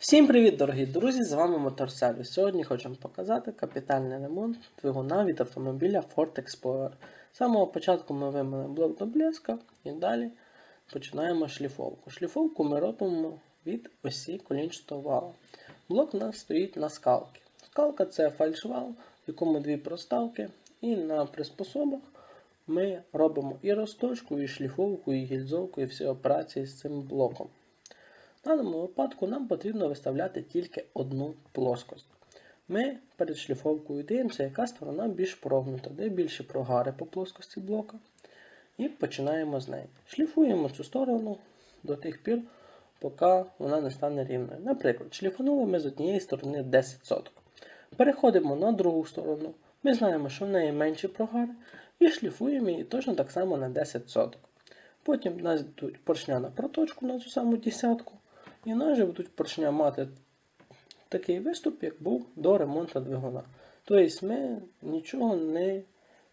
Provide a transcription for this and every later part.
Всім привіт, дорогі друзі! З вами Моторсервіс. Сьогодні хочемо показати капітальний ремонт двигуна від автомобіля Ford Explorer. З самого початку ми вимили блок до блеска і далі починаємо шліфовку. Шліфовку ми робимо від осі колінчатого вала. Блок у нас стоїть на скалці. Скалка це фальшвал, в якому дві проставки, і на приспособах ми робимо і розточку, і шліфовку, і гільзовку, і всі операції з цим блоком. В даному випадку нам потрібно виставляти тільки одну плоскость. Ми перед шліфовкою дивимося, яка сторона більш прогнута, де більші прогари по плоскості блока. І починаємо з неї. Шліфуємо цю сторону до тих пір, поки вона не стане рівною. Наприклад, шліфанули ми з однієї сторони 10 соток. Переходимо на другу сторону. Ми знаємо, що в неї менші прогари, і шліфуємо її точно так само на 10 соток. Потім в нас йдуть поршня на проточку на цю саму десятку. І в нас же будуть поршня мати такий виступ, як був до ремонту двигуна. Тобто ми нічого не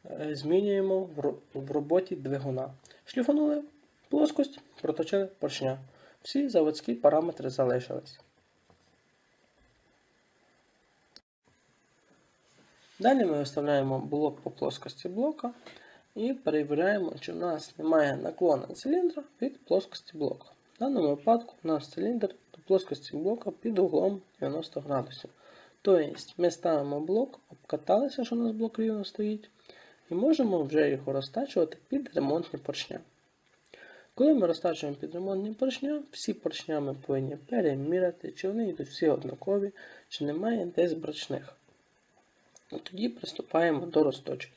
е, змінюємо в в роботі двигуна. Шліфанули плоскость, проточили поршня. Всі заводські параметри залишились. Далі ми виставляємо блок по плоскості блока і перевіряємо, чи в нас немає наклона циліндра від плоскості блока. В даному випадку у нас циліндр до плоскості блока під углом 90 градусів. Тобто ми ставимо блок, обкаталися, що у нас блок рівно стоїть, і можемо вже його розтачувати під ремонтні поршня. Коли ми розтачуємо під ремонтні поршня, всі поршня ми повинні переміряти, чи вони йдуть всі однакові, чи немає десь брачних. І тоді приступаємо до розточки.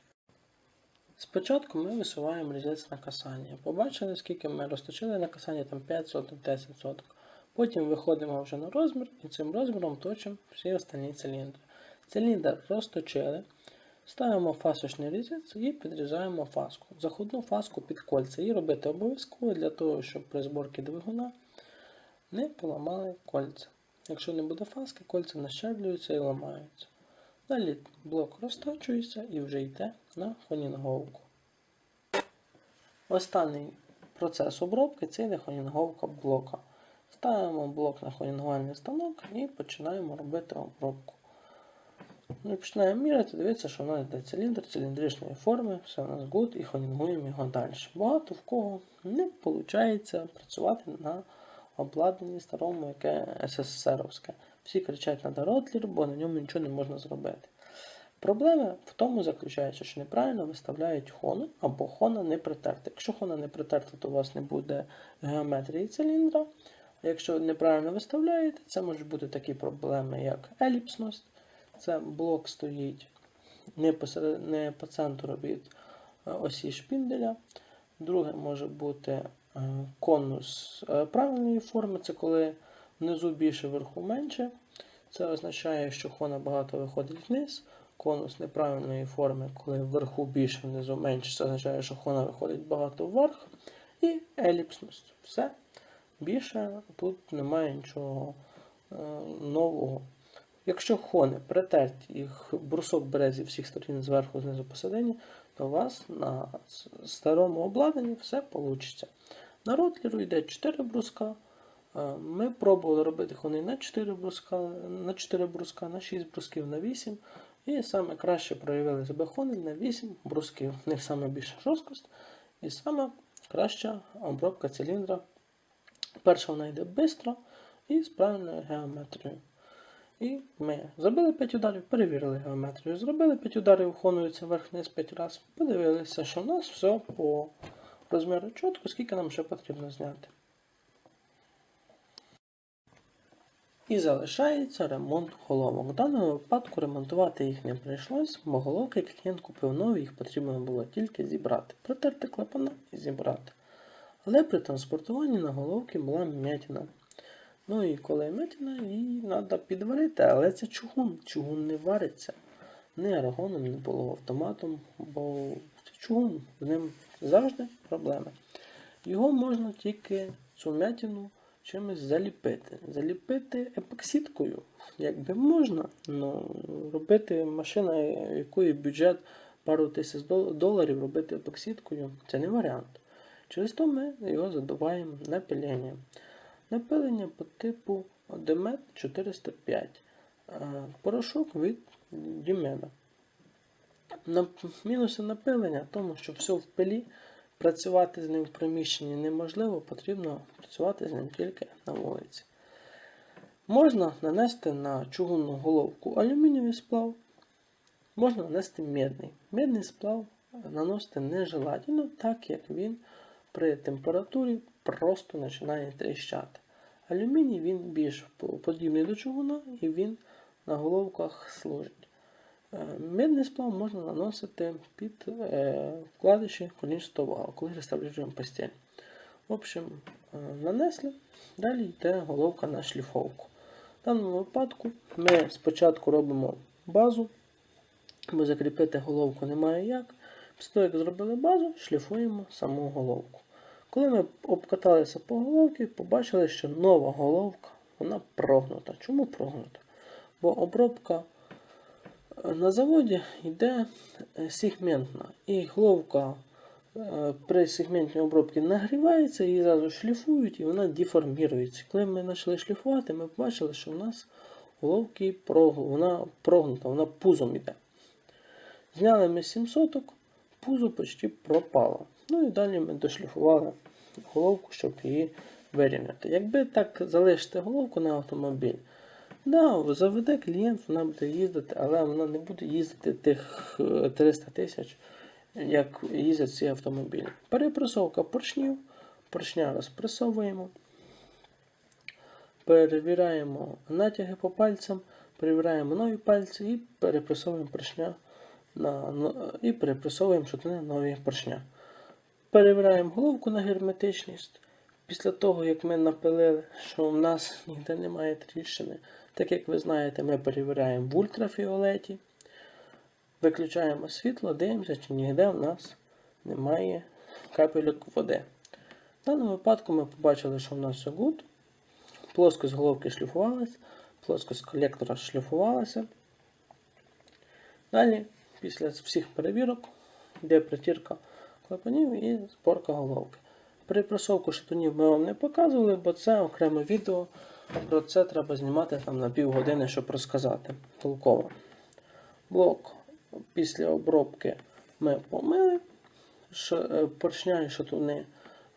Спочатку ми висуваємо різець на касання. Побачили, скільки ми розточили на касання, там 5 соток, 10 соток. Потім виходимо вже на розмір і цим розміром точимо всі останні циліндри. Циліндр розточили, ставимо фасочний різець і підрізаємо фаску. Заходну фаску під кольця. Її робити обов'язково для того, щоб при зборці двигуна не поламали кольця. Якщо не буде фаски, кольця нащеплюються і ламаються. Далі блок розтачується і вже йде на хонінговку. Останній процес обробки це йде хонінговка блока. Ставимо блок на хонінгувальний станок і починаємо робити обробку. Ми починаємо міряти, дивитися, що в нас йде циліндр циліндричної форми, все у нас good і хонінгуємо його далі. Багато в кого не виходить працювати на обладнанні старому, яке СССРовське. Всі кричать на ротлер, бо на ньому нічого не можна зробити. Проблема в тому заключається, що неправильно виставляють хону або хона не притерта. Якщо хона не притерта, то у вас не буде геометрії циліндра. Якщо неправильно виставляєте, це можуть бути такі проблеми, як еліпсність. Це блок стоїть не по, не по центру від е, осі шпінделя. Друге може бути е, конус е, правильної форми, це коли внизу більше, вверху менше. Це означає, що хона багато виходить вниз. Конус неправильної форми, коли вверху більше, внизу менше, це означає, що хона виходить багато вверх. І еліпсність. Все. Більше тут немає нічого е, нового. Якщо хони притерті, їх брусок бере зі всіх сторін зверху, знизу посередині, то у вас на старому обладнанні все вийде. На ротлеру йде 4 бруска. Ми пробували робити хони на 4 бруска, на 4 бруска, на 6 брусків, на 8. І саме краще проявили себе хони на 8 брусків. В них саме більша жорсткость і саме краща обробка циліндра. Перша вона йде швидко і з правильною геометрією. І ми зробили 5 ударів, перевірили геометрію. Зробили 5 ударів, хонується вверх-вниз 5 разів. Подивилися, що в нас все по розміру чітко, скільки нам ще потрібно зняти. І залишається ремонт головок. В даному випадку ремонтувати їх не прийшлось, бо головки клієнт купив нові, їх потрібно було тільки зібрати. Протерти клапана і зібрати. Але при транспортуванні на головки була м'ятіна. Ну і коли м'ятіна, її треба підварити, але це чугун. Чугун не вариться. Не аргоном, не полуавтоматом, бо це чугун, з ним завжди проблеми. Його можна тільки цю м'ятіну чимось заліпити. Заліпити епоксидкою, якби можна, але робити машина, якої бюджет пару тисяч доларів, робити епоксидкою, це не варіант. Через то ми його задуваємо напиленням. Напилення по типу Демет 405. Е, Порошок від Дімена. На мінуси напилення, тому що все в пилі, працювати з ним в приміщенні неможливо, потрібно працювати з ним тільки на вулиці. Можна нанести на чугунну головку алюмінієвий сплав, можна нанести медний. Медний сплав наносити нежелательно, так як він при температурі просто починає тріщати. Алюміній він більш подібний до чугуна і він на головках служить. Е, Медний сплав можна наносити під е, вкладиші колінчатого валу, коли реставруємо постіль. В общем, е, нанесли, далі йде головка на шліфовку. В даному випадку ми спочатку робимо базу, бо закріпити головку немає як. Після того, як зробили базу, шліфуємо саму головку. Коли ми обкаталися по головці, побачили, що нова головка вона прогнута. Чому прогнута? Бо обробка е, на заводі йде е, сегментна. І головка е, при сегментній обробці нагрівається, її зразу шліфують і вона деформірується. Коли ми почали шліфувати, ми побачили, що в нас головки вона прогнута, вона пузом йде. Зняли ми 7 соток, пузо почти пропало. Ну і далі ми дошліфували головку, щоб її вирівняти. Якби так залишити головку на автомобіль, да, заведе клієнт, вона буде їздити, але вона не буде їздити тих е, 300 тисяч, як їздять ці автомобілі. Перепресовка поршнів, поршня розпресовуємо. Перевіряємо натяги по пальцям, перевіряємо нові пальці і перепресовуємо поршня на, і перепресовуємо шатуни нові поршня. Перевіряємо головку на герметичність. Після того, як ми напилили, що в нас ніде немає тріщини, так як ви знаєте, ми перевіряємо в ультрафіолеті, виключаємо світло, дивимося, чи ніде в нас немає капельок води. В даному випадку ми побачили, що в нас все good. Плоскость головки шліфувалась, плоскость колектора шліфувалася. Далі, після всіх перевірок, йде притірка клапанів і зборка головки. Припресовку шатунів ми вам не показували, бо це окреме відео. Про це треба знімати там на півгодини, щоб розказати толково. Блок після обробки ми помили. Е, Поршня і шатуни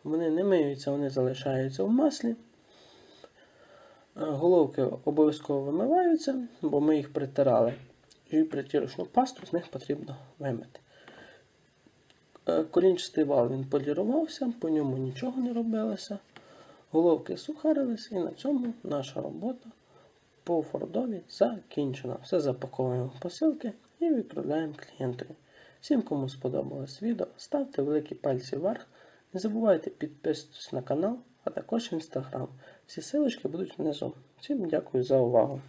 вони не миються, вони залишаються в маслі. Е, Головки обов'язково вимиваються, бо ми їх притирали. І притірочну пасту з них потрібно вимити. Е, вал він полірувався, по ньому нічого не робилося. Головки сухарились, і на цьому наша робота по фордові закінчена. Все запаковуємо в посилки і відправляємо клієнтові. Всім, кому сподобалось відео, ставте великі пальці вверх. Не забувайте підписуватись на канал, а також інстаграм. Всі силочки будуть внизу. Всім дякую за увагу.